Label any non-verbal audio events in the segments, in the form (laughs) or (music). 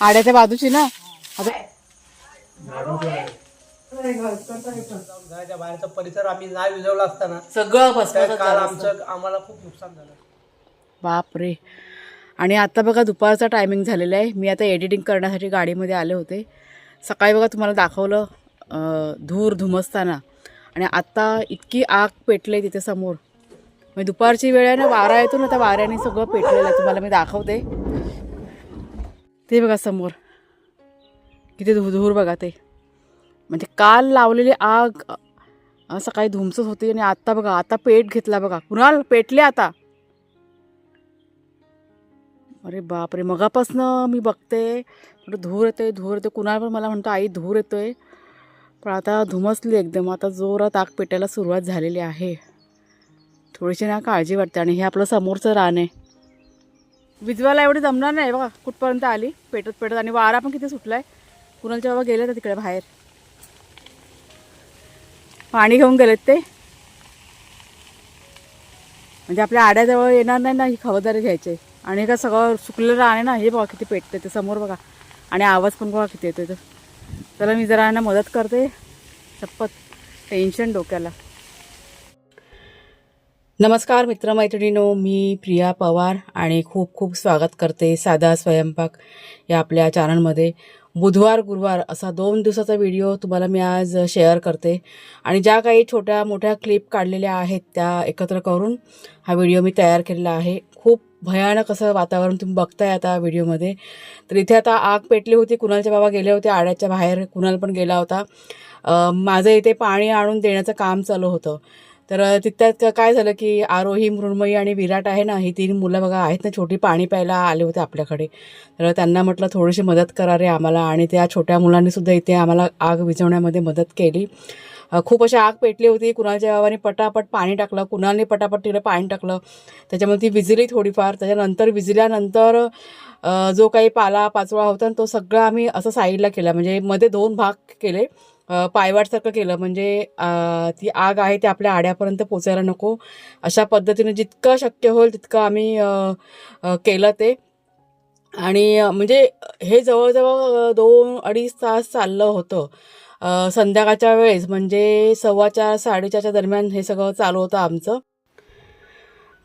आड्याच्या बाजूची ना? आता घराच्या बाहेरचा परिसर आम्ही नाही विजवला असताना. सगळं काल. आमचं आम्हाला खूप नुकसान झालं. बापरे. आणि आता बघा दुपारचा टायमिंग झालेला आहे. मी आता एडिटिंग करण्यासाठी गाडीमध्ये आले होते. सकाळी बघा तुम्हाला दाखवलं अं, धूर धुमसताना. आणि आत्ता इतकी आग पेटले तिथे समोर. म्हणजे दुपारची वेळ आहे ना वारा येतो ना त्या वाऱ्याने सगळं पेटलेलं आहे. तुम्हाला मी दाखवते. ते बघा समोर. किती धू धूर बघा ते. म्हणजे काल लावलेली आग सकाळी धुमसत होती आणि आत्ता बघा आता पेट घेतला बघा. कुणाल पेटले आता? अरे बापरे मगापासनं मी बघते. धूर येतोय धूर येतोय. कुणाला पण मला म्हणतो आई धूर येतोय. पण आता धुमसली एकदम. आता जोरात आग पेटायला सुरुवात झालेली आहे. थोडीशी ना काळजी वाटते आणि हे आपलं समोरचं रान आहे. विजवाला एवढी जमणार नाही बघा कुठपर्यंत आली पेटत पेटत. आणि वारा पण किती सुटला आहे कुणालच्या बाबा गेले तर तिकडे बाहेर. पाणी घेऊन गेलेत ते. म्हणजे आपल्या आड्याजवळ येणार नाही ना ही खबरदारी घ्यायची. आणि हे का सगळं सुकलेलं राहणे ना हे बघा किती पेटते ते समोर बघा. आणि आवाज पण बघा किती येतो तर चला मी जरा ना मदत करते. शपथ. टेन्शन डोक्याला. नमस्कार मित्रमैत्रिणीनो मी प्रिया पवार आणि खूप खूप स्वागत करते साधा स्वयंपाक या आपल्या चॅनलमध्ये बुधवार गुरुवार असा दोन दिवसाचा व्हिडिओ तुम्हाला मी आज शेअर करते. आणि ज्या काही छोट्या मोठ्या क्लिप काढलेल्या आहेत त्या एकत्र करून हा व्हिडिओ मी तयार केलेला आहे. खूप भयानक असं वातावरण तुम्ही बघताय आता व्हिडिओमध्ये तर इथे आता आग पेटली होती कुणालचे बाबा गेले होते आड्याच्या बाहेर कुणाल पण गेला होता. माझं इथे पाणी आणून देण्याचं काम चालू होतं. तर तिथ्यात काय झालं की आरोही मृण्मयी आणि विराट आहे ना ही तीन मुलं बघा आहेत ना छोटी पाणी प्यायला आले होते आपल्याकडे. तर त्यांना म्हटलं थोडीशी मदत करा रे आम्हाला आणि त्या छोट्या मुलांनी सुद्धा इथे आम्हाला आग विझवण्यामध्ये मदत केली. खूप अशी आग पेटली होती. कुणाच्या गावाने पटापट पाणी टाकलं कुणाने पटापट तिला पाणी टाकलं. त्याच्यामुळे ती विजली थोडीफार. त्याच्यानंतर विजल्यानंतर जो काही पाला पाचोळा होता तो सगळा आम्ही असं साईडला केला. म्हणजे मध्ये दोन भाग केले. पायवाटसारखं केलं. म्हणजे ती आग आहे ती आपल्या आड्यापर्यंत पोचायला नको. अशा पद्धतीने जितकं शक्य होईल तितकं आम्ही केलं ते. आणि म्हणजे हे जवळजवळ दोन अडीच तास चाललं होतं. संध्याकाळच्या वेळेस म्हणजे सव्वा चार साडेचारच्या दरम्यान हे सगळं चालू होतं आमचं.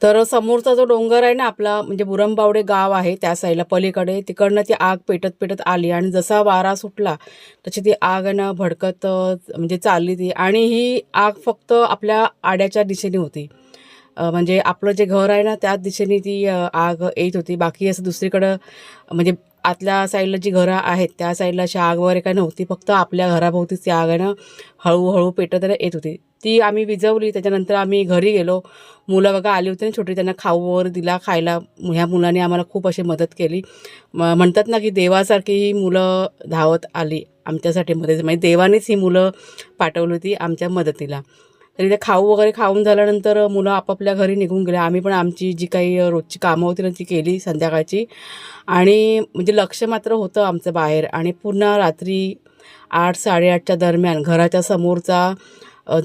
तर समोरचा जो डोंगर आहे ना आपला म्हणजे बुरंबावडे गाव आहे त्या साईडला पलीकडे. तिकडनं ती आग पेटत पेटत आली आणि जसा वारा सुटला तशी ती आग आहे ना भडकत म्हणजे चालली ती. आणि ही आग फक्त आपल्या आड्याच्या दिशेने होती. म्हणजे आपलं जे घर आहे ना त्याच दिशेने ती आग येत होती. बाकी असं दुसरीकडं म्हणजे आतल्या साईडला जी घरं आहेत त्या साईडला अशी आग वगैरे काय नव्हती. फक्त आपल्या घराभोवतीच ती आग आहे ना हळूहळू पेटत येत होती. ती आम्ही विझवली त्याच्यानंतर आम्ही घरी गेलो. मुलं बघा आली होती ना छोटी त्यांना खाऊ वगैरे दिला खायला. ह्या मुलांनी आम्हाला खूप अशी मदत केली. म- म्हणतात ना की देवासारखी ही मुलं धावत आली आमच्यासाठी मदत म्हणजे देवानेच ही मुलं पाठवली होती आमच्या मदतीला. तरी ते खाऊ वगैरे खाऊन झाल्यानंतर मुलं आपापल्या घरी निघून गेले. आम्ही पण आमची जी काही रोजची कामं होती ना ती केली संध्याकाळची. आणि म्हणजे लक्ष मात्र होतं आमचं बाहेर. आणि पुन्हा रात्री आठ साडेआठच्या दरम्यान घराच्या समोरचा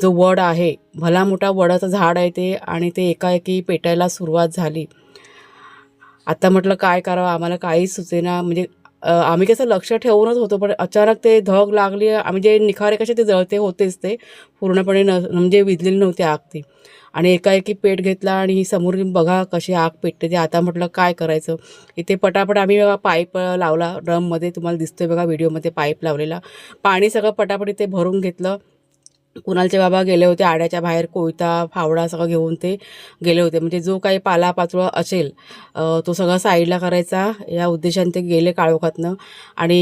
जो वड आहे भला मोठा वडाचं झाड आहे ते आणि ते एकाएकी पेटायला सुरुवात झाली. आता म्हटलं काय करावं? आम्हाला काहीच सुचेना. म्हणजे आम्ही कसं लक्ष ठेवूनच होतो पण अचानक ते धग लागली आम्ही जे निखारे कसे ते जळते होतेच ते पूर्णपणे न म्हणजे विजलेली नव्हती आग ती. आणि एकाएकी पेट घेतला आणि समोर बघा कशी आग पेटते ते आता म्हटलं काय करायचं. इथे पटापट आम्ही बघा पाईप लावला ड्रममध्ये तुम्हाला दिसतोय बघा व्हिडिओमध्ये पाईप लावलेला. पाणी सगळं पटापट इथे भरून घेतलं. कुणालचे बाबा गेले होते आड्याच्या बाहेर कोयता फावडा सगळं घेऊन ते गेले होते. म्हणजे जो काही पालापाचोळा असेल तो सगळा साईडला करायचा. या उद्देशाने ते गेले काळोखातनं. आणि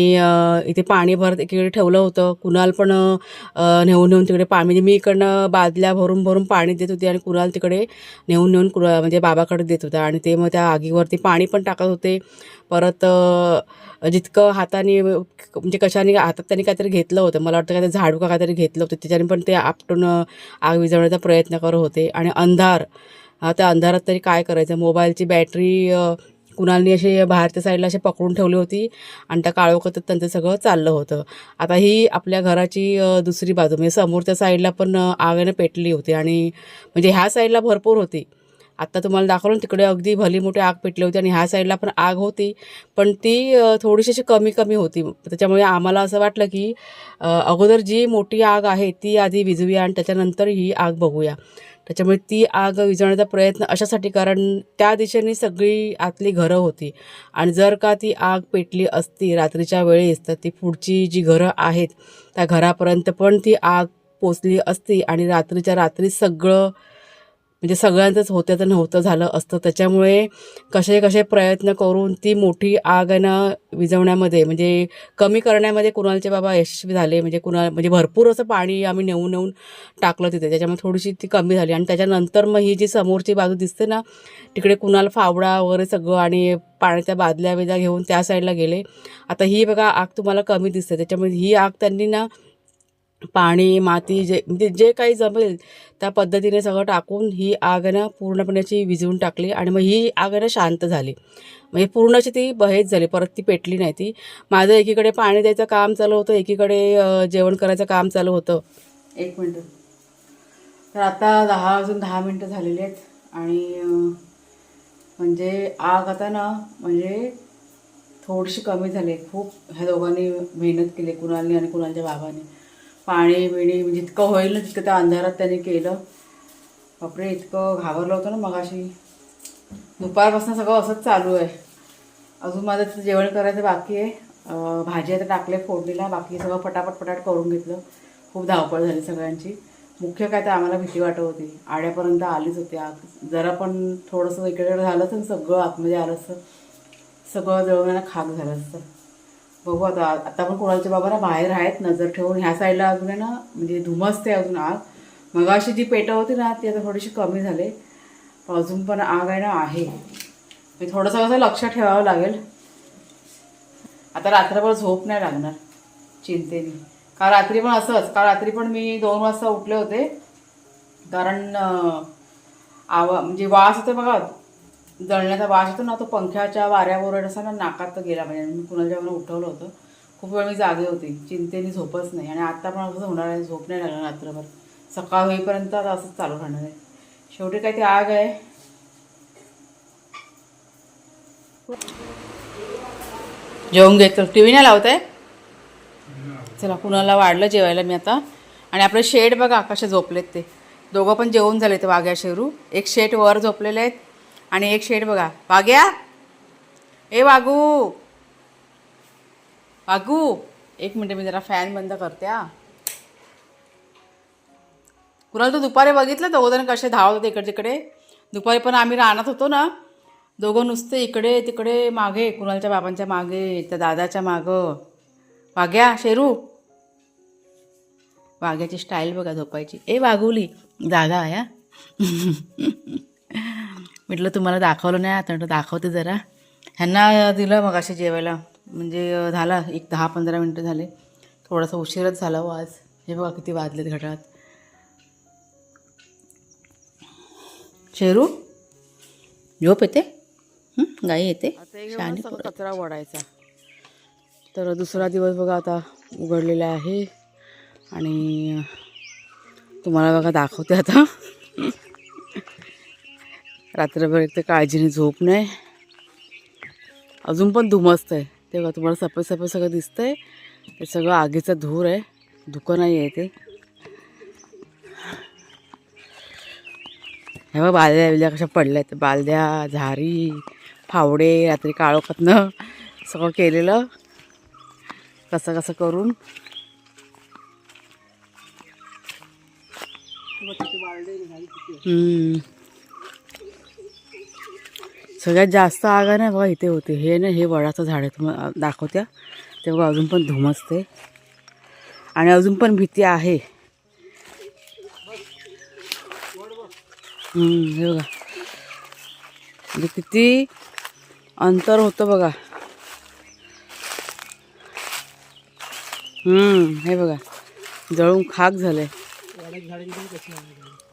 इथे पाणी भरत एकीकडे ठेवलं होतं. कुणाल पण नेऊन नेऊन तिकडे पाणी म्हणजे मी इकडनं बादल्या भरून भरून पाणी देत होते आणि कुणाल तिकडे नेऊन नेऊन कुणा म्हणजे बाबाकडे देत होता. आणि ते मग त्या आगीवरती पाणी पण टाकत होते. परत जितकं हाताने म्हणजे कशाने हातात त्यांनी काहीतरी घेतलं होतं. मला वाटतं काहीतरी झाडू का काहीतरी घेतलं होतं. त्याच्याने पण ते आपटून आग विझवण्याचा प्रयत्न करत होते. आणि अंधार त्या अंधारात तरी काय करायचं? मोबाईलची बॅटरी कुणालनी अशी बाहेरच्या साईडला अशी पकडून ठेवली होती. आणि त्या काळोखतच त्यांचं सगळं चाललं होतं. आता ही आपल्या घराची दुसरी बाजू म्हणजे समोरच्या साईडला पण अ, पेटली होती. आणि म्हणजे ह्या साईडला भरपूर होती. आत्ता तुम्हाला दाखवलं तिकडे अगदी भली मोठी आग पेटली होती आणि ह्या साईडला पण आग होती. पण ती थोडीशी अशी कमी कमी होती. त्याच्यामुळे आम्हाला असं वाटलं की अगोदर जी मोठी आग आहे ती आधी विझूया आणि त्याच्यानंतर ही आग बघूया. त्याच्यामुळे ती आग विझवण्याचा प्रयत्न अशासाठी कारण त्या दिशेने सगळी आतली घरं होती. आणि जर का ती आग पेटली असती रात्रीच्या वेळेस तर ती पुढची जी घरं आहेत त्या घरापर्यंत पण ती आग पोचली असती आणि रात्रीच्या रात्री सगळं म्हणजे सगळ्यांचंच होतं तर नव्हतं झालं असतं. त्याच्यामुळे कसे कसे प्रयत्न करून ती मोठी आग आहे ना विझवण्यामध्ये म्हणजे कमी करण्यामध्ये कुणालचे बाबा यशस्वी झाले म्हणजे कुणाल म्हणजे भरपूर असं पाणी आम्ही नेऊन नेऊन टाकलं तिथे. त्याच्यामुळे थोडीशी ती कमी झाली. आणि त्याच्यानंतर मग ही जी समोरची बाजू दिसते ना तिकडे कुणाल फावडा वगैरे सगळं आणि पाण्याच्या बादल्या बिदल्या घेऊन त्या साईडला गेले. आता ही बघा आग तुम्हाला कमी दिसते. त्याच्यामुळे ही आग त्यांनी ना पाणी माती जे म्हणजे जे काही जमेल त्या पद्धतीने सगळं टाकून ही आग ना पूर्णपणे अशी विझवून टाकली आणि मग ही आग ना शांत झाली. म्हणजे पूर्णची ती बहेज झाली परत ती पेटली नाही ती. माझं एकीकडे पाणी द्यायचं काम चालू होतं एकीकडे जेवण करायचं काम चालू होतं. एक मिनटं. तर आता दहा अजून दहा मिनटं झालेली आहेत आणि म्हणजे आग आता ना म्हणजे थोडीशी कमी झाली. खूप ह्या दोघांनी मेहनत केली कुणालनी आणि कुणालच्या बाबांनी. पाणी बिणी म्हणजे जितकं होईल ना तितकं त्या अंधारात त्याने केलं. बापरे इतकं घाबरलं होतं ना मगाशी. दुपारपासून सगळं असंच चालू आहे. अजून माझं तिथं जेवण करायचं बाकी आहे. भाजी आता टाकले फोडणीला. बाकी सगळं पटापट पटाट करून घेतलं. खूप धावपळ झाली सगळ्यांची. मुख्य काय तर आम्हाला भीती वाटत होती. आड्यापर्यंत आलीच होती आग. जरा पण थोडंसं इकडे झालं तर सगळं आतमध्ये आलं असतं. सगळं जळवण्याला खाक झालं असतं. बघू आता आता पण कोणाचे बाबा ना बाहेर आहेत नजर ठेवून ह्या साईडला अजून आहे ना म्हणजे धुमसते अजून आग. मग अशी जी पेटं होती ना ती आता थोडीशी कमी झाले. अजून पण आग आहे ना आहे. मी थोडंसं कसं लक्ष ठेवावं लागेल. आता रात्रभर झोप नाही लागणार चिंतेने. काल रात्री पण असंच काल रात्री पण मी दोन वाजता उठले होते. कारण आवा म्हणजे वास होते बघा जळण्याचा वास येतो ना तो पंख्याच्या वाऱ्यावर असा ना नाकात गेला म्हणजे मी कुणाच्या मला उठवलं होतं. खूप वेळ मी जागे होती. चिंतेने झोपच नाही. आणि आता पण असं होणार आहे. झोप नाही लागणार रात्रभर. सकाळ होईपर्यंत आता असंच चालू राहणार आहे. शेवटी काय ती आग आहे. जेवून घे. टी व्ही नाही लावत आहे चला कुणाला वाढलं जेवायला मी आता. आणि आपले शेड बघा कसे झोपलेत ते. दोघं पण जेवून झाले ते वाघ्या शेरू. एक शेट वर झोपलेले आहेत. आणि एक शेड बघा. वाघ्या ए वागू. वागू. एक मिनिट मी जरा फॅन बंद करते हा. कुणाला तू दुपारी बघितलं दोघं जण कसे धावत होते इकडे तिकडे दुपारी पण आम्ही राहणार होतो ना दोघं नुसते इकडे तिकडे मागे. कुणालच्या बाबांच्या मागे त्या दादाच्या मागं. वाघ्या शेरू. वाघ्याची स्टाईल बघा झोपायची. ए वाघुली जागा या. (laughs) म्हटलं तुम्हाला दाखवलं नाही आता म्हटलं दाखवते जरा. ह्यांना दिलं मग असे जेवायला. म्हणजे झाला एक दहा पंधरा मिनटं झाले. थोडासा उशीरच झाला हो आज. हे बघा किती वाजलेत घटात शेरू? झोप येते? गाई येते. कचरा ओढायचा. तर दुसरा दिवस बघा आता उघडलेला आहे. आणि तुम्हाला बघा दाखवते आता. रात्रभर एक तर काळजीने झोप नाही. अजून पण धुमस्त आहे. ते बघा तुम्हाला सफेद सफेद सगळं दिसतंय. ते सगळं आगीचा धूर आहे. धुकं नाही आहे ते. हे बघा बालद्या बिलद्या कशा पडल्या आहेत बालद्या झारी फावडे रात्री काळोखातनं सगळं केलेलं. कसं कसं करून. हम्म. सगळ्यात जास्त आग आहे ना बघा इथे होते. हे ना हे वडाचं झाड आहे तुम्हाला दाखवत्या. ते बघा अजून पण धुमसते आणि अजून पण भीती आहे. हे बघा. म्हणजे किती अंतर होतं बघा. हम्म, हे बघा. जळून खाक झालंय.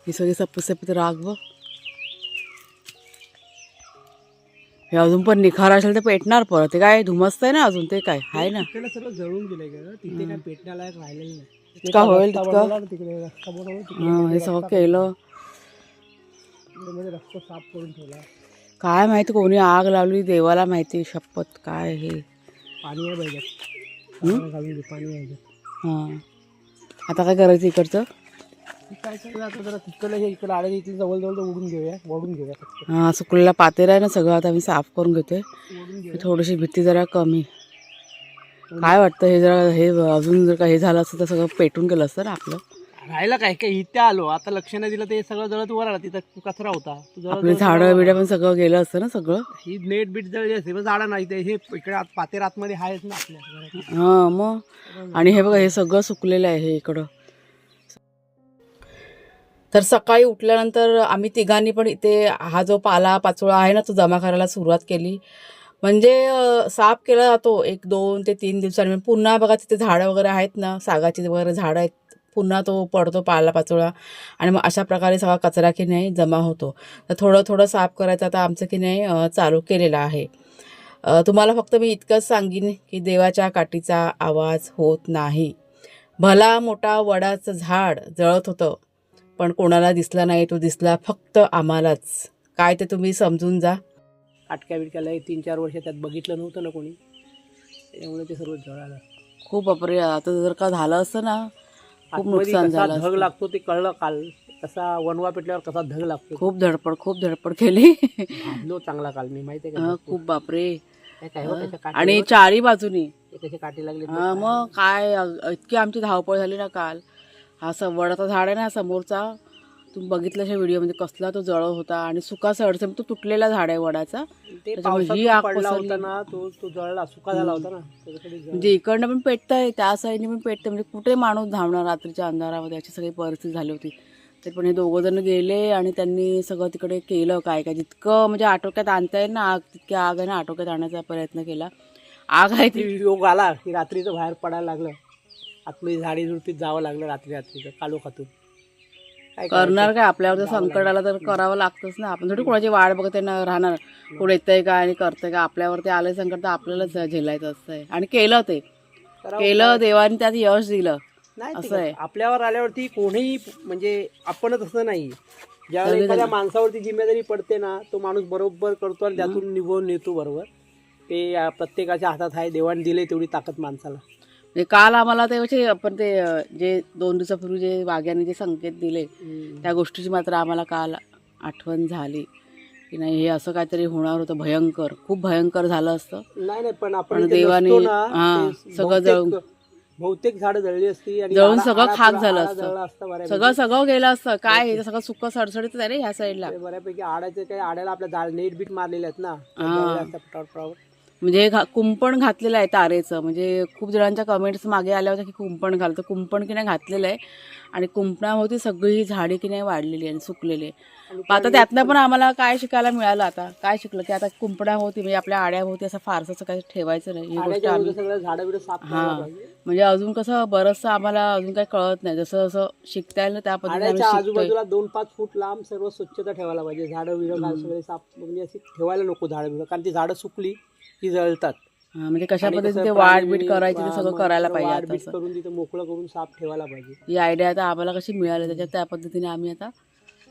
ही सगळी सपत राग बघ. हे अजून पण निखार असेल तर पेटणार परत. ते काय धुमसत आहे ना अजून ते काय? आहे ना. तिकडे जळून गेलंय का तिथे काय पेटण्यालायक राहिलेलं नाही. जितका होईल रस्ता तितकं? बनवला ना तिकडे रस्ता बनवला तिकडे हं, सगळं केलं. मध्ये रस्ता साफ करून ठेवला. काय माहिती कोणी आग लावली देवाला माहिती शपथ काय हे? पाणी आहे पाहिजे पाणी आहे. हां. आता काय करायचं इकडचं? काय आता जरा तिकडलं हे इकडं आले इथे जवळ जवळ उडून घेऊया ओढून घेऊया फक्त. हां सुकलेला पातेर आहे ना सगळं आता मी साफ करून घेतोय. ओढून घेऊया. थोडीशी भीती जरा कमी. काय वाटतं हे जरा हे अजून जर का हे झालं असतं तर सगळं पेटून गेलं असतं ना आपलं. राहायला काय काय इथे आलो. आता लक्ष नाही दिलं ते सगळं जळत वर आला तिथं कचरा होता. तो जळत आपली झाडं बिडं. पण सगळं गेलं असतं ना सगळं. ही नेट बीट जळली असते पण झाडं नाही ते हे इकडे आत पातेर आतमध्ये आहेच ना आपल्या. घरात. हां मग. आणि हे बघा हे सगळं सुकलेलं आहे हे इकडं. तर सकाळी उठल्यानंतर आम्ही तिघांनी पण इथे हा जो पाला पाचोळा आहे ना तो जमा करायला सुरुवात केली. म्हणजे साफ केला जातो. एक दोन ते तीन दिवसांनी. म्हणजे पुन्हा बघा तिथे झाडं वगैरे आहेत ना सागाची वगैरे झाडं आहेत. पुन्हा तो पडतो पाला पाचोळा. आणि मग अशा प्रकारे सगळा कचरा की नाही जमा होतो. तर थोडं थोडं साफ करायचं आता आमचं की नाही चालू केलेलं आहे. तुम्हाला फक्त मी इतकंच सांगीन की देवाच्या काठीचा आवाज होत नाही. भला मोठा वडाचं झाड जळत होतं. पण कोणाला दिसला नाही तो दिसला फक्त आम्हालाच. काय ते तुम्ही समजून जा. काटक्या बिटक्याला तीन चार वर्ष त्यात बघितलं नव्हतं ना कोणी. त्यामुळे ते सर्व जळालं खूप बापरे आता जर का झालं असतं ना खूप आतमध्ये नुकसान कसा झालं धग असतं. लागतो ते कळलं काल. कसा वनवा पेटल्यावर कसा धग लागतो. खूप धडपड खूप धडपड केली. भाजलो चांगला काल मी माहितीये हा, का खूप बापरे. हे काय हो त्याच्या काठी आणि चारी बाजूनी. काठी लागले? हा मग काय अ- इतकी आमची धावपळ झाली ना काल. हा स वडाचा झाड आहे ना समोरचा. तुम्ही बघितलं व्हिडिओमध्ये कसला तो जळ होता आणि सुका सडसम तो तुटलेला झाड आहे वडाचा. ही आग पडला पसरली. होता ना तो तो जळला सुका झाला होता ना. त्याच्यासाठी जळ- म्हणजे इकडनं पण पेटतंय त्या साईडने पण पेटतंय म्हणजे कुठे माणूस धावणार रात्रीच्या अंधारामध्ये? अशी सगळी परिस्थिती झाली होती. तर पण हे दोघं जण गेले आणि त्यांनी सगळं तिकडे केलं काय काय. जितकं म्हणजे आटोक्यात आणता येईल ना आग तितकी आग आहे ना आटोक्यात आणण्याचा प्रयत्न केला. आग आहे ती. ती योग आला की रात्रीचं बाहेर पडायला लागलं. आतमध्ये झाडी झुडपीत जावं लागलं रात्री रात्रीचं कालो खातून. काय करणार काय? आपल्यावर जर संकट आलं तर करावं लागतंच ना. आपण थोडी कोणाची वाट बघत आहे ना राहणार. पुढे येतंय का आणि करतंय का आपल्यावरती आलं संकट तर आपल्यालाच झेलायचं असतंय आणि केलं ते. करावं केलं देवाने त्यात यश दिलं. नाही ते असं आहे. आपल्यावर आल्यावरती कोणीही म्हणजे आपणच असं नाही. सगळेजण- एखाद्या माणसावरती जिम्मेदारी पडते ना तो माणूस बरोबर करतो आणि त्यातून निभवून येतो बरोबर. ते प्रत्येकाच्या हातात आहे देवाने दिले तेवढी ताकद माणसाला. म्हणजे काल आम्हाला ते म्हणजे आपण ते जे दोन दिवसापूर्वी जे वाघ्याने जे संकेत दिले त्या गोष्टीची मात्र आम्हाला काल आठवण झाली. की नाही हे असं काहीतरी होणार होतं भयंकर खूप भयंकर झालं असतं. नाही नाही पण आपण देवाने- हा, सगळं जळून- बहुतेक झाडं जळली असती जळून सगळं खाक झालं असतं. सगळं सगळं गेलं असतं. काय हे सगळं सुक्क सडसडीत आहे रे ह्या साईडला? बऱ्यापैकी आड्याचे काही आड्याला आपल्या जाळ नेट बीट मारलेले आहेत ना म्हणजे घा- कुंपण घातलेलं आहे तारेचं. म्हणजे खूप जणांच्या कमेंट्स मागे आल्या होत्या की कुंपण घालतं. कुंपण की नाही घातलेलं आहे. आणि कुंपणाभोवती सगळी झाडे की नाही वाढलेली आणि सुकलेली आहे. आता त्यातनं पण आम्हाला काय शिकायला मिळालं आता? काय शिकलं की आता कुंपणाभोवती म्हणजे आपल्या आड्याभोवती असं फारसं असं काही ठेवायचं नाही. ही गोष्ट आम्ही हा. म्हणजे अजून कसं बरंचसं आम्हाला अजून काही कळत नाही. जसं जसं शिकता येईल ना त्या पद्धतीने आम्ही आड्याच्या शिकतोय. आजूबाजूला दोन पाच फूट लांब सर्व स्वच्छता ठेवायला पाहिजे. झाडं बिडं घाल सगळे साफ म्हणजे अशी ठेवायला नको झाडं बिडं कारण ती झाडं सुकली की जळतात. हा, म्हणजे कशा आणि पद्धतीने प्राणी वाढ बीट करायची ते सगळं करायला पाहिजे वाढ आता बीट असं. करून तिथं मोकळं करून साफ ठेवायला पाहिजे. ही आयडिया आता आम्हाला कशी मिळाली त्याच्यात त्या पद्धतीने आम्ही आता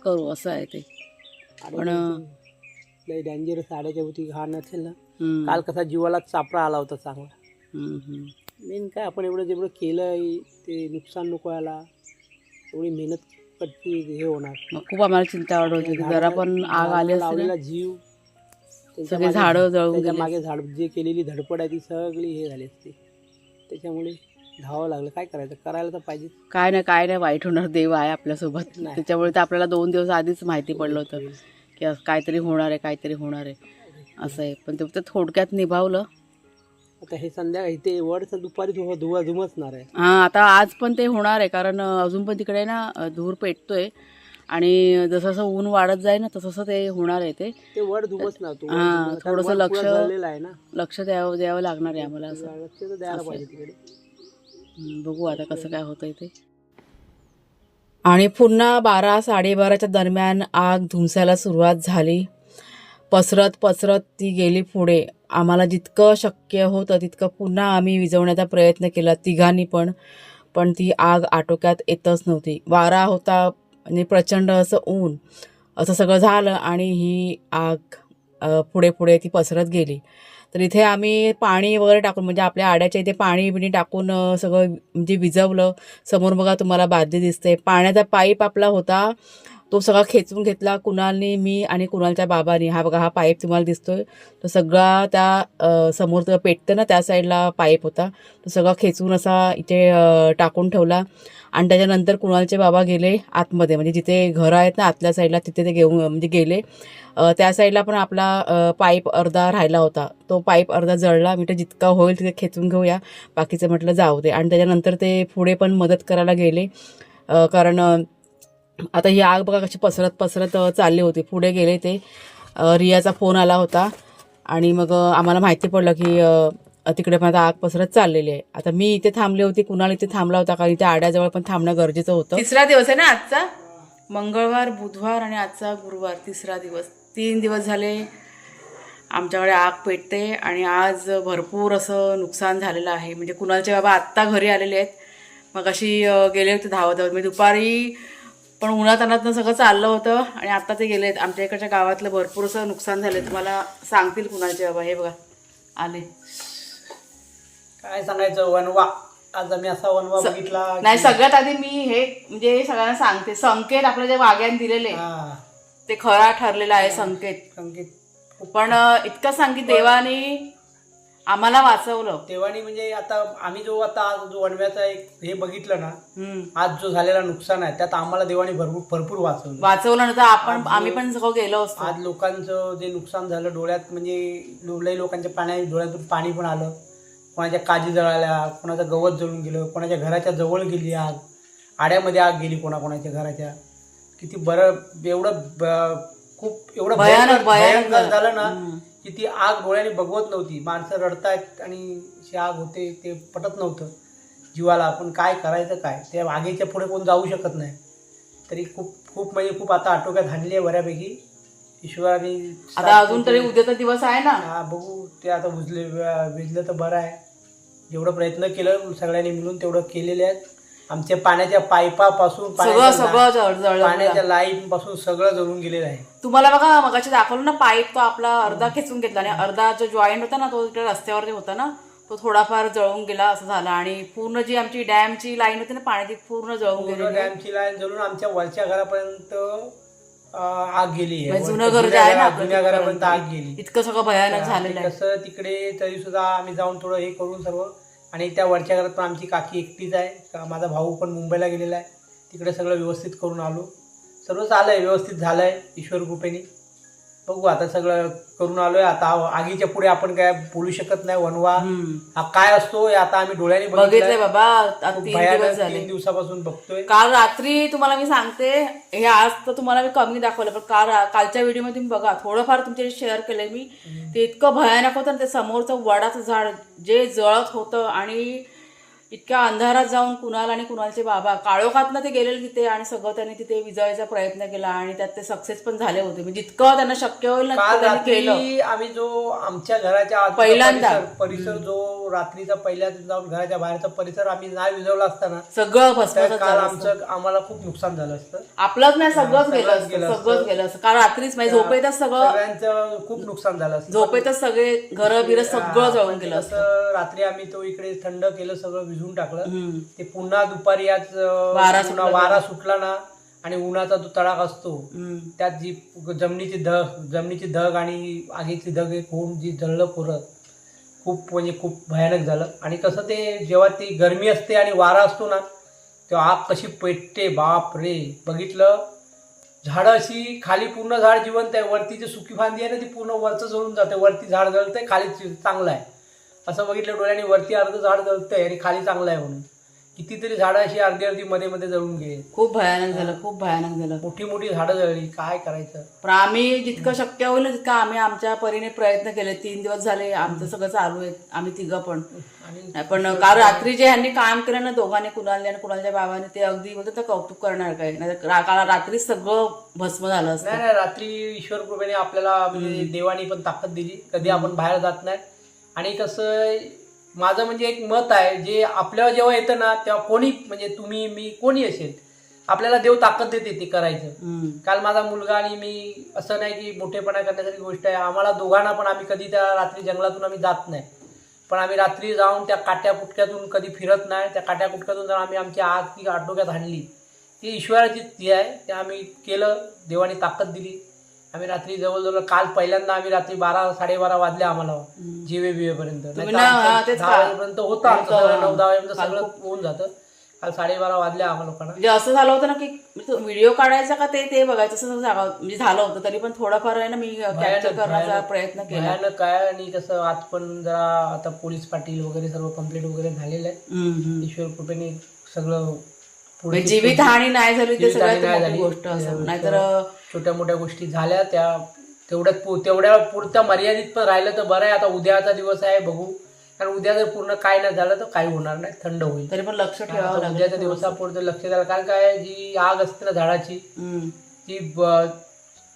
करू असं आहे ते. पण लय डेंजरस आड्याच्या भोवती घाण असेल ना. हम्म, काल कसा जीवाला चापरा आला होता चांगला. हम्म, हम्म. मेन काय आपण एवढं जेवढं केलं ते नुकसान नको यायला एवढी मेहनत कटची हे होणार. मग खूप आम्हाला चिंता वाटत होती की जरा पण आग आली असती ना. लावलेला जीव त्यांच्या सगळे मागे- झाडं जळून त्याच्या गेले मागे झाड जे केलेली धडपड आहे ती सगळी हे झाली असती. त्याच्यामुळे धावावं लागलं. काय करायचं? करायला तर पाहिजे काय नाही काय नाही. वाईट होणार. देव आहे आपल्यासोबत. नाही. त्याच्यामुळे तर आपल्याला दोन दिवस आधीच माहिती पडलं होतं की असं काहीतरी होणार आहे काहीतरी होणार आहे. असं आहे. पण ते फक्त थोडक्यात निभावलं. आता हे संध्याकाळी ते वडचं दुपारी धुवा धुवा धुमसणार आहे. हा आता आज पण ते होणार आहे. कारण अं, अजून पण तिकडे ना अं, धूर पेटतोय. आणि जसं जसं ऊन वाढत जाईल ना तसं तसं ते होणार आहे ते. ते वड धुमसणार तो. हा, थोडंसं लक्ष- आहे ना. लक्ष द्यावं द्यावं लागणार आहे आम्हाला असं लक्ष तर द्यायला. पाहिजे तिकडे. बघू आता कसं काय होतंय ते. आणि पुन्हा बारा साडेबाराच्या दरम्यान आग धुमसायला सुरुवात झाली. पसरत पसरत ती गेली पुढे. आम्हाला जितकं शक्य होतं तितकं पुन्हा आम्ही विझवण्याचा प्रयत्न केला तिघांनी पण. पण ती आग आटोक्यात येतच नव्हती. वारा होता आणि प्रचंड असं ऊन. असं सगळं झालं आणि ही आग पुढे पुढे ती पसरत गेली. तर इथे आम्ही पाणी वगैरे टाकून म्हणजे आपल्या आड्याच्या इथे पाणी बिणी टाकून सगळं म्हणजे विझवलं समोर बघा तुम्हाला बादली दिसते. पाण्याचा पाईप आपला होता तो सगळा खेचून घेतला कुणालनी मी आणि कुणालच्या बाबांनी. हा बघा हा पाईप तुम्हाला दिसतोय. तो सगळा त्या समोर पेटतं ना त्या साईडला पाईप होता. तो सगळा खेचून असा इथे टाकून ठेवला. आणि त्याच्यानंतर कुणालचे बाबा गेले आतमध्ये. म्हणजे जिथे घरं आहेत ना आतल्या साईडला तिथे ते घेऊन म्हणजे गेले. त्या साईडला पण आपला पाईप अर्धा राहिला होता. तो पाईप अर्धा जळला. मी जितका होईल तिथे खेचून घेऊया. बाकीचं म्हटलं जाऊ दे. आणि त्याच्यानंतर ते पुढे पण मदत करायला गेले. कारण आता ही आग बघा कशी पसरत पसरत चालली होती. पुढे गेले ते. रियाचा फोन आला होता. आणि मग आम्हाला माहिती पडलं की तिकडे पण आता आग पसरत चाललेली आहे. आता मी इथे थांबली होती कुणाल इथे थांबला होता कारण इथे आड्याजवळ पण थांबणं गरजेचं होतं. तिसरा दिवस आहे ना आजचा? मंगळवार बुधवार आणि आजचा गुरुवार तिसरा दिवस. तीन दिवस झाले आमच्याकडे आग पेटते आणि आज भरपूर असं नुकसान झालेलं आहे. म्हणजे कुणालचे बाबा आत्ता घरी आलेले आहेत. मग अशी गेले होते धावत धावत मी दुपारी पण उन्हात अनातनं सगळं चाललं होतं आणि आता ते गेलेत. आमच्या इकडच्या गावातलं भरपूर असं नुकसान झालं तुम्हाला सांगतील कुणालचे बाबा. हे बघा. आले. काय सांगायचं? वनवा. आज आम्ही असा वनवा बघितला नाही सगळ्यात आधी मी हे म्हणजे सगळ्यांना सांगते. संकेत आपल्या जे वाग्याने दिलेले ते खरा ठरलेला आहे संकेत. संगीत पण इतकं सांग की देवाने आम्हाला वाचवलं. तेव्हानी म्हणजे आता आम्ही जो आता आज जो वनव्याचा एक हे बघितलं ना. आज जो झालेला नुकसान आहे त्यात आम्हाला देवाने भरपूर भरपूर वाचवलं. वाचवलं ना तर आपण आम्ही पण सगळं गेलो असतो. आज लोकांचं जे नुकसान झालं डोळ्यात म्हणजे लई लोकांच्या पाण्या डोळ्यातून पाणी पण आलं. कोणाच्या काजी जळाल्या कोणाचं गवत जळून गेलं कोणाच्या घराच्या जवळ गेली आग. आड्यामध्ये आग गेली कोणाकोणाच्या घराच्या. किती बरं एवढं खूप एवढं भयानक- भयानक झालं ना. की ती आग डोळ्याने बघवत नव्हती. माणसं रडतायत आणि अशी आग होते ते पटत नव्हतं. जीवाला आपण काय करायचं काय? त्या आगीच्या पुढे कोण जाऊ शकत नाही. तरी खूप खूप म्हणजे खूप आता आटोक्यात आणली आहे बऱ्यापैकी. ईश्वराने आता अजून तरी उद्याचा दिवस आहे ना? हा बघू. ते आता बुजले भिजलं तर बरं आहे. जेवढं प्रयत्न केलं सगळ्यांनी मिळून तेवढं केलेले आहेत. आमच्या पाण्याच्या पाईपापासून सगळं पाण्याच्या सगळं जळ जळलं पाण्याच्या लाईन पासून सगळं जळून गेलेलं आहे. तुम्हाला बघा मगाशी दाखवलं ना पाईप तो आपला अर्धा खेचून घेतला आणि अर्धा जो जॉईंट होता ना तो इकडे रस्त्यावरती होता ना तो थोडाफार जळून गेला असं झालं. आणि पूर्ण जी आमची डॅमची लाईन होती ना पाण्याची पूर्ण जळून पूर्ण गेली डॅमची लाईन जळून आमच्या वरच्या घरापर्यंत आग गेली आहे. म्हणजे जुनं घर जे आहे ना जुन्या घरापर्यंत. आग गेली. इतकं सगळं भयानक झालेलं आहे. कसं तिकडे तरी सुद्धा आम्ही जाऊन थोडं हे करून सर्व आणि त्या वरच्या घरात पण आमची काकी एकटीच आहे. का- माझा भाऊ पण मुंबईला गेलेला आहे. तिकडे सगळं व्यवस्थित करून आलो. सर्व आहे व्यवस्थित झालं आहे ईश्वर कृपेने. बघू आता सगळं करून आलोय. आता आगीच्या पुढे आपण काय बोलू शकत नाही. वनवा. हा काय असतो हे आता आम्ही डोळ्याने बघितलंय. बाबा आता खूप तीन दिवस भयानक झाले. तीन दिवसापासून बघतोय. काल रात्री तुम्हाला मी सांगते हे आज तर तुम्हाला मी कमी दाखवलं पण काल कालच्या व्हिडिओमध्ये तुम्ही बघा थोडंफार तुमच्याशी शेअर केलंय मी. ते इतकं भयानक होतं ना ते समोरचं वडाचं झाड जे जळत होतं आणि इतक्या अंधारात जाऊन कुणाल आणि कुणालचे बाबा काळोखातनं ते गेलेले तिथे आणि सगळं त्यांनी तिथे विजवायचा प्रयत्न केला आणि त्यात ते सक्सेस पण झाले होते. म्हणजे जितकं त्यांना शक्य होईल ना काल आम्ही जो आमच्या घराच्या पहिल्यांदा. परिसर- जो रात्रीचा पहिल्या जाऊन घराच्या बाहेरचा परिसर आम्ही नाही विजवला असताना सगळं काल. आमचं आम्हाला खूप नुकसान झालं असतं. आपलंच नाही सगळंच गेलं असतं सगळंच. गेलं असतं. काल रात्रीच म्हणजे झोपेतच सगळं सगळ्यांचं खूप नुकसान झालं असतं. झोपेतच सगळे घरं बिरं सगळं जळून गेलं असतं. रात्री आम्ही तो इकडे थंड केलं सगळं विझून टाकलं. ते पुन्हा दुपारी आज वारा सुटला वारा सुटला ना आणि उन्हाचा जो तडाख असतो. त्यात जी जमिनीची धग जमिनीची धग आणि आगीची धग एक होऊन जी जळलं पुरत खूप म्हणजे खूप भयानक झालं. आणि कसं ते जेव्हा ती गरमी असते आणि वारा असतो ना तेव्हा आग कशी पेटते बाप रे. बघितलं? झाडं अशी खाली पूर्ण झाड जिवंत आहे वरती जी सुकी फांदी आहे ना ती पूर्ण वरचं जळून जाते. वरती झाड जळतंय खाली चांगलं आहे. असं बघितलं डोळ्याने वरती अर्ध झाड जळतंय आणि खाली चांगलं आहे म्हणून. कितीतरी झाडं अशी अर्धी अर्धी मध्ये मध्ये जळून गेली. खूप भयानक झालं खूप भयानक झालं. मोठी मोठी झाडं जळली. काय करायचं? पण आम्ही जितकं शक्य होईल तितकं आम्ही आमच्या परीने प्रयत्न केले. तीन दिवस झाले आमचं सगळं चालू आहे आम्ही तिघं पण. पण काल रात्री जे ह्यांनी काम केलं ना दोघांनी कुणालने आणि कुणालच्या बाबाने ते अगदी बोलतात ना कौतुक करणार काय? नाही काल रात्री सगळं भस्म झालं असतं. नाही नाही रात्री ईश्वर कृपेने आपल्याला म्हणजे देवानी पण ताकद दिली. कधी आपण बाहेर जात नाही. आणि कसं माझं म्हणजे एक मत आहे जे आपल्यावर जेव्हा येतं ना तेव्हा कोणी म्हणजे तुम्ही मी कोणी असेल आपल्याला देव ताकद देते ते करायचं. काल माझा मुलगा आणि मी असं नाही की मोठेपणा करण्यासारखी गोष्ट आहे आम्हाला दोघांना पण आम्ही कधी त्या रात्री जंगलातून आम्ही जात नाही. पण आम्ही रात्री जाऊन त्या काट्या कुटक्यातून कधी फिरत नाही त्या काट्या कुटक्यातून जर आम्ही आमची आग ती आटोक्यात हाणली ती ईश्वराची हे आहे ते आम्ही केलं देवाने ताकद दिली. आम्ही रात्री जवळजवळ काल पहिल्यांदा आम्ही रात्री बारा साडेबारा वाजले आम्हाला. जीवे बिवेपर्यंत हा, का? वाजेपर्यंत होतं. नऊ दहा वाजेपर्यंत काल सगळं होऊन जातं. काल साडेबारा वाजले आम्हाला लोकांना म्हणजे असं झालं होतं ना की व्हिडिओ काढायचा का ते ते बघायचं असं म्हणजे झालं होतं. तरी पण थोडंफार आहे ना मी कॅप्चर करण्याचा प्रयत्न केला. काय आणि कसं आज पण जरा आता पोलीस पाटील वगैरे सर्व कंप्लीट वगैरे झालेलं आहे. ईश्वर कृपेने सगळं म्हणजे जीवित हानी नाही झाली ते सगळ्यात. गोष्ट असं. ते- नाहीतर छोट्या मोठ्या गोष्टी झाल्या त्या तेवढ्यात पु- तेवढ्या पुरत्या मर्यादित पण राहिलं तर बरं आहे. आता उद्याचा दिवस आहे बघू. कारण उद्या जर पूर्ण काय नाही झालं तर काही होणार नाही थंड होईल. तरी पण लक्ष ठेवावं लागेल उद्याच्या दिवसापुरतं लक्ष द्यायला. कारण काय जी आग असते ना झाडाची. ती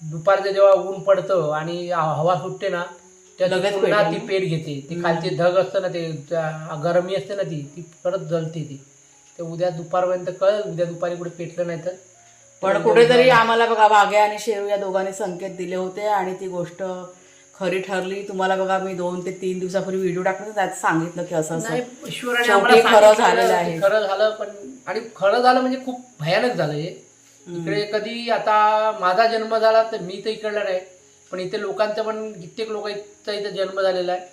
दुपारचं जेव्हा ऊन पडतं आणि हवा सुटते ना तेव्हा ती लगेच पुन्हा पेटते ती पेट घेते. ती खालची धग असतं ना ते त्या गरमी असते ना ती ती परत जळते ती. ते उद्या दुपारपर्यंत कळेल. उद्या दुपारी कुठे पेटलं नाही तर. पण कुठेतरी आम्हाला बघा वाघ्या आणि शेरू या दोघांनी संकेत दिले होते आणि ती गोष्ट खरी ठरली. तुम्हाला बघा मी दोन ते तीन दिवसापूर्वी व्हिडिओ टाकला त्यात सांगितलं की असं शेवटी खरं झालेलं आहे. खरं झालं पण आणि खरं झालं म्हणजे खूप भयानक झालं हे. इकडे कधी आता माझा जन्म झाला तर मी तर इकडला नाही. पण इथे लोकांचा पण कित्येक लोकांचा इथे जन्म झालेला आहे.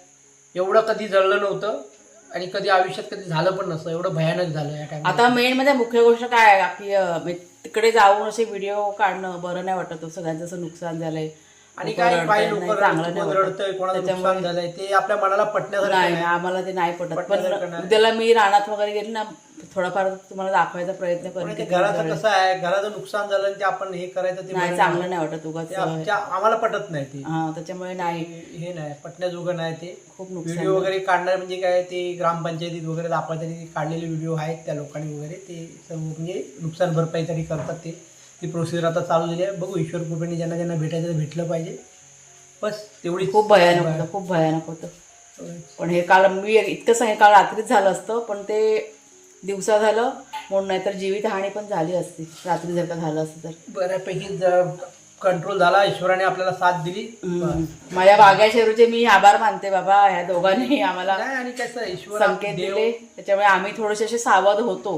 एवढं कधी जळलं नव्हतं. आणि कधी आयुष्यात कधी झालं पण नसतं एवढं भयानक झालं या टाइम आता मेन मध्ये मुख्य गोष्ट काय आहे अं, म्हणजे तिकडे जाऊन असे व्हिडिओ काढणं बरं नाही वाटत सगळ्यांचं असं नुकसान झालंय आणि लोकं काय रडतायत, काही नाही, लोक चांगलं नाही वाटत. रडतंय कोणाचं नुकसान झालंय ते आपल्या मनाला पटण्यासारखं नाही नाही. आम्हाला ते नाही पटत पटण्यासारखं पण नाही. उद्याला मी रानात वगैरे गेली ना थोडाफार तुम्हाला दाखवायचा प्रयत्न पण करेन ते की घराचं कसं आहे? घराचं नुकसान झालं आणि ते आपण हे करायचं ते नाही चांगलं नाही. वाटत उगाच. ते आम्हाला पटत नाही ते. हा त्याच्यामुळे नाही. हे नाही पटण्याजोगं नाही ते. खूप नुकसान व्हिडिओ वगैरे काढणार म्हणजे काय ते ग्रामपंचायतीत वगैरे दाखवायसाठी काढलेले व्हिडिओ आहेत त्या लोकांनी वगैरे ते सर्व म्हणजे नुकसान भरपाई तरी करतात ते. ती प्रोसिजर आता चालू झाली आहे. बघू ईश्वर कृपेने ज्यांना ज्यांना भेटायचं भेटलं पाहिजे. बस तेवढी खूप भयानक होतं खूप भयानक होतं. पण हे काल मी इतकं सांग काल रात्रीच झालं असतं पण ते दिवसा झालं म्हणून नाहीतर जीवित हानी पण झाली असती. रात्री जर का झालं असतं तर. बऱ्यापैकी कंट्रोल झाला ईश्वराने आपल्याला साथ दिली हम्म. माझ्या वाघ्या शेरूचे मी आभार मानते बाबा ह्या दोघांनी आम्हाला नाही आणि कसं ईश्वर संकेत दिले. त्याच्यामुळे आम्ही थोडेसे असे सावध होतो.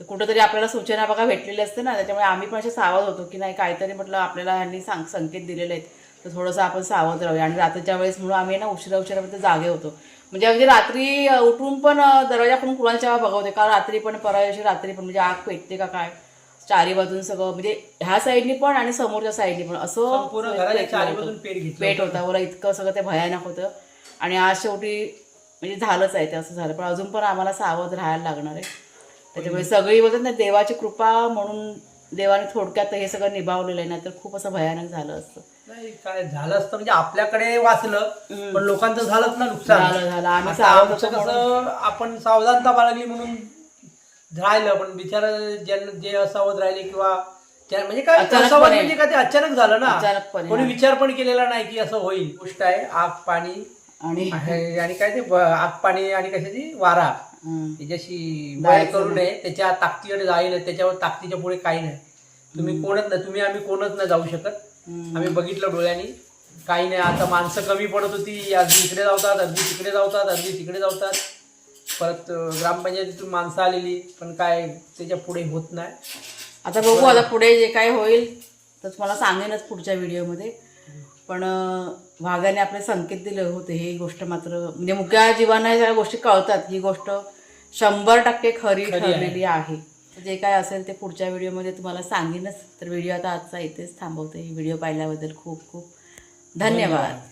कुठेतरी आपल्याला सूचना बघा भेटलेली असते ना त्याच्यामुळे आम्ही पण असे सावध होतो की नाही काहीतरी म्हटलं आपल्याला ह्यांनी सांग संकेत दिलेले आहेत. तर थोडंसं आपण सावध राहूया. आणि रात्रीच्या वेळेस म्हणून आम्ही ना उशिरा उशिरापर्यंत जागे होतो. म्हणजे अगदी रात्री उठून पण दरवाजा पण कुणाच्या बघवते का रात्री पण परवा दिवशी रात्री पण म्हणजे आग पेटते का काय? चारी बाजून सगळं म्हणजे ह्या साईडनी पण आणि समोरच्या साईडनी पण. असं पेट होता. मला इतकं सगळं ते भयानक होतं. आणि आज शेवटी म्हणजे झालंच आहे ते असं झालं. पण अजून पण आम्हाला सावध राहायला लागणार आहे. त्याच्यामुळे सगळी बोलतात ना देवाची कृपा म्हणून देवाने थोडक्यात हे सगळं निभावलेलं आहे. ना तर खूप असं भयानक झालं असतं. नाही काय झालं असतं म्हणजे आपल्याकडे वाचलं पण लोकांचं झालंच ना नुकसान. झालं झालं. आम्ही आता सावध आमचं होतो कसं आपण सावधानता बाळगली म्हणून राहिलं पण बिचार ज्यांना जे असावध राहिले किंवा त्या- म्हणजे काय अचानकपणे. असावध म्हणजे काय ते अचानक झालं ना. अचानकपणे, कोणी. विचार पण केलेला नाही की असं होईल. गोष्ट आहे आग पाणी आणि आहे आणि काय ते ब- आग पाणी आणि कशाची? वारा. हं. त्याच्याशी जायचं बळ करू नये. त्याच्या ताकदीकडे जाई नाही त्याच्यावर ताकदीच्या पुढे काही नाही. तुम्ही कोणच नाही तुम्ही आम्ही कोणच नाही जाऊ शकत. आम्ही बघितलं डोळ्यांनी. काही नाही आता माणसं कमी पडत होती. अर्धी इकडे जावतात अर्धी तिकडे जावतात अर्धी तिकडे जावतात. परत ग्रामपंचायतीतून माणसं आलेली पण काय त्याच्या पुढे होत नाही. आता बघू आता पुढे जे काय होईल तर तुम्हाला सांगेनच पुढच्या व्हिडिओमध्ये. पण वाघाने आपले संकेत दिले होते ही गोष्ट मात्र म्हणजे मुख्या जीवांना या सगळ्या गोष्टी कळतात ही गोष्ट शंभर टक्के खरी. ठरलेली आहे. जे काय असेल ते पुढच्या व्हिडिओमध्ये तुम्हाला सांगेनच. तर व्हिडिओ आता आजचा इथेच थांबवते. व्हिडिओ पाहिल्याबद्दल खूप खूप धन्यवाद.